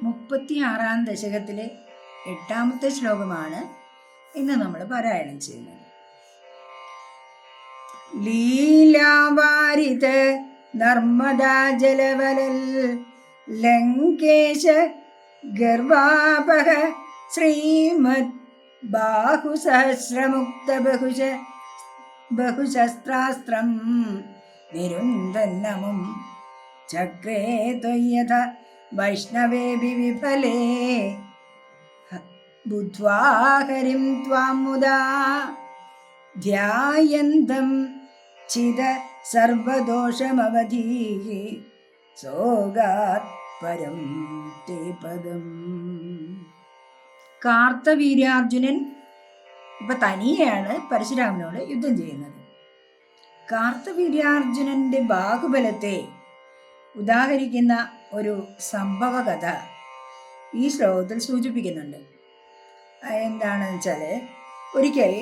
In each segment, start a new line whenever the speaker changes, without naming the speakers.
മുപ്പത്തി ആറാം ദശകത്തിലെ എട്ടാമത്തെ ശ്ലോകമാണ് ഇന്ന് നമ്മൾ പാരായണം ചെയ്യുന്നത്. ലീലാവാരിത നർമ്മദാ ജലവലൽ ലങ്കേശ ഗർവാപഹ ശ്രീമത് ബാഹുസഹസ്രമുക്ത ബഹുശ ബഹുശസ്ത്രാസ്ത്രം നിരുന്തന്നമും ചക്രേ ത്വയ്യഥ വൈഷ്ണവേഭി വിഫലേ ബുദ്ധ്വാഹരിം ത്വാമുദാ ത്വാം മുദാ ധ്യായന്തം ചിത സർവദോഷമവധീः സോഗാത് പരം തേ പദം കാർത്തവീര്യാർജുനൻ ഇപ്പൊ തനിയെയാണ് പരശുരാമനോട് യുദ്ധം ചെയ്യുന്നത്. കാർത്തവീര്യാർജുനന്റെ ബാഹുബലത്തെ ഉദാഹരിക്കുന്ന ഒരു സംഭവകഥ ഈ ശ്ലോകത്തിൽ സൂചിപ്പിക്കുന്നുണ്ട്. എന്താണെന്ന് വെച്ചാൽ ഒരിക്കൽ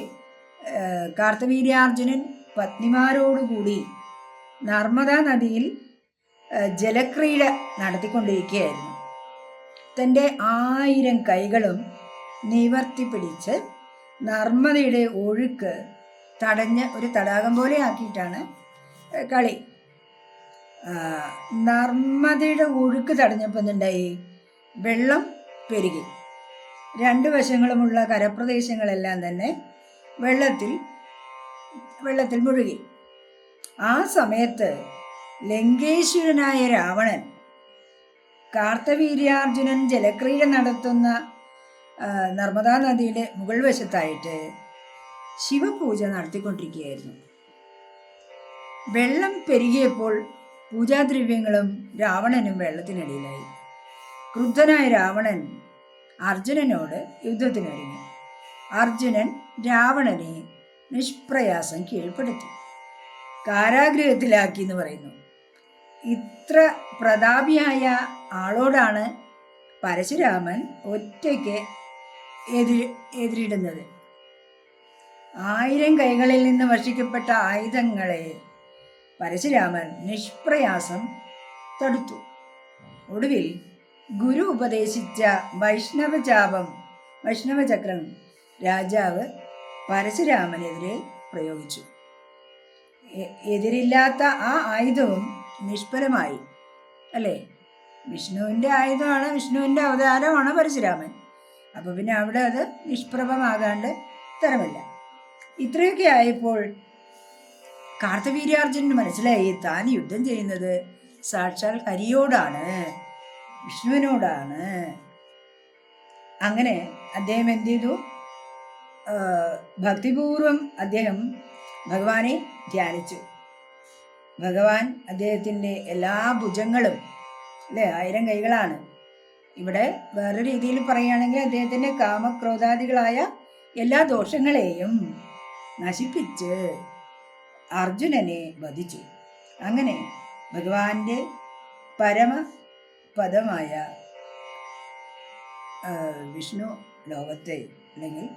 കാർത്തവീര്യാർജുനൻ പത്നിമാരോടുകൂടി നർമ്മദാ നദിയിൽ ജലക്രീഡ നടത്തിക്കൊണ്ടിരിക്കുകയായിരുന്നു. തന്റെ ആയിരം കൈകളും നിവർത്തി പിടിച്ച് നർമ്മദയുടെ ഒഴുക്ക് തടഞ്ഞ് ഒരു തടാകം പോലെ ആക്കിയിട്ടാണ് കളി. നർമ്മദയുടെ ഒഴുക്ക് തടഞ്ഞപ്പോൾ എന്തുണ്ടായി? വെള്ളം പെരുകി. രണ്ട് വശങ്ങളുമുള്ള കരപ്രദേശങ്ങളെല്ലാം തന്നെ വെള്ളത്തിൽ വെള്ളത്തിൽ മുഴുകി. ആ സമയത്ത് ലങ്കേശ്വരനായ രാവണൻ കാർത്തവീര്യാർജുനൻ ജലക്രീഡ നടത്തുന്ന നർമ്മദാ നദിയുടെ മുകൾ വശത്തായിട്ട് ശിവപൂജ നടത്തിക്കൊണ്ടിരിക്കുകയായിരുന്നു. വെള്ളം പെരുകിയപ്പോൾ പൂജാദ്രവ്യങ്ങളും രാവണനും വെള്ളത്തിനടിയിലായി. ക്രുദ്ധനായ രാവണൻ അർജുനനോട് യുദ്ധത്തിനൊരുങ്ങി. അർജുനൻ രാവണനെ നിഷ്പ്രയാസം കീഴ്പ്പെടുത്തി. കാരാഗ്രഹത്തിലാക്കി എന്ന് പറയുന്നു. ഇത്ര പ്രതാപിയായ ആളോടാണ് പരശുരാമൻ ഒറ്റയ്ക്ക് എതിരി എതിരിടുന്നത്. ആയിരം കൈകളിൽ നിന്ന് വർഷിക്കപ്പെട്ട ആയുധങ്ങളെ പരശുരാമൻ നിഷ്പ്രയാസം തടുത്തു. ഒടുവിൽ ഗുരു ഉപദേശിച്ച വൈഷ്ണവചാപം വൈഷ്ണവചക്രം രാജാവ് പരശുരാമനെതിരെ പ്രയോഗിച്ചു. എതിരില്ലാത്ത ആ ആയുധവും നിഷ്ഫലമായി. അല്ലേ? വിഷ്ണുവിന്റെ ആയുധമാണ് വിഷ്ണുവിന്റെ അവതാരമാണ് പരശുരാമൻ. അപ്പോൾ പിന്നെ അവിടെ അത് നിഷ്പ്രഭമാകാണ്ട് തരമില്ല. ഇത്രയൊക്കെ ആയപ്പോൾ കാർത്തവീര്യാർജുനന് മനസ്സിലായി താൻ യുദ്ധം ചെയ്യുന്നത്. സാക്ഷാൽ ഹരിയോടാണ് വിഷ്ണുവിനോടാണ്. അങ്ങനെ അദ്ദേഹം എന്ത് ചെയ്തു? ഭക്തിപൂർവം അദ്ദേഹം ഭഗവാനെ ധ്യാനിച്ചു. ഭഗവാൻ അദ്ദേഹത്തിന്റെ എല്ലാ ഭുജങ്ങളും അല്ലേ ആയിരം കൈകളാണ്. ഇവിടെ വേറെ രീതിയിൽ പറയുകയാണെങ്കിൽ അദ്ദേഹത്തിന്റെ കാമക്രോധാദികളായ എല്ലാ ദോഷങ്ങളെയും നശിപ്പിച്ച് അർജുനനെ വധിച്ചു. അങ്ങനെ ഭഗവാന്റെ പരമപദമായ വിഷ്ണു ലോകത്തെ അല്ലെങ്കിൽ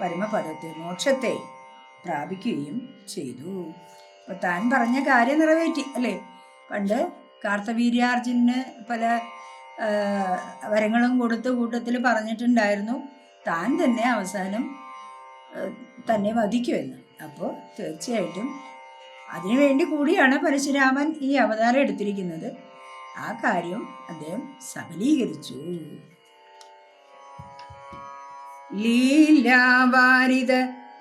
പരമപദത്തെ മോക്ഷത്തെ പ്രാപിക്കുകയും ചെയ്തു. അപ്പോൾ താൻ പറഞ്ഞ കാര്യം നിറവേറ്റി അല്ലേ? പണ്ട് കാർത്തവീര്യാർജുനന് പല വരങ്ങളും കൊടുത്ത് കൂട്ടത്തിൽ പറഞ്ഞിട്ടുണ്ടായിരുന്നു താൻ തന്നെ അവസാനം തന്നെ വധിക്കുമെന്ന്. അപ്പോൾ തീർച്ചയായിട്ടും അതിനുവേണ്ടി കൂടിയാണ് പരശുരാമൻ ഈ അവതാരം എടുത്തിരിക്കുന്നത്. ആ കാര്യം അദ്ദേഹം സബലീകരിച്ചു. ലീലാവാരിത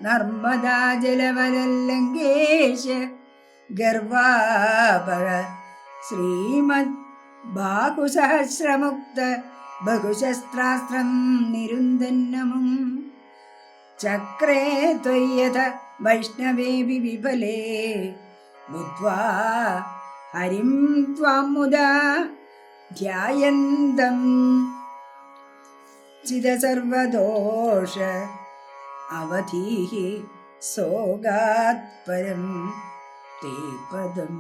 നർമ്മദാ ജലവലല്ലങ്കേശ ഗർവാപക ശ്രീമദ് ബാഹുസഹസ്രമുക്ത ബഹുശസ്ത്രാസ്ത്രം നിരുന്തന്നമും ചക്രേ ത്വയ്യത വിഫലേ ബുദ്ധ്വാ ഹരിം ത്വാം മുദാ ധ്യായന്തം ചിദസർവദോഷ അവധീः സോഗാത് പരം തേ പദം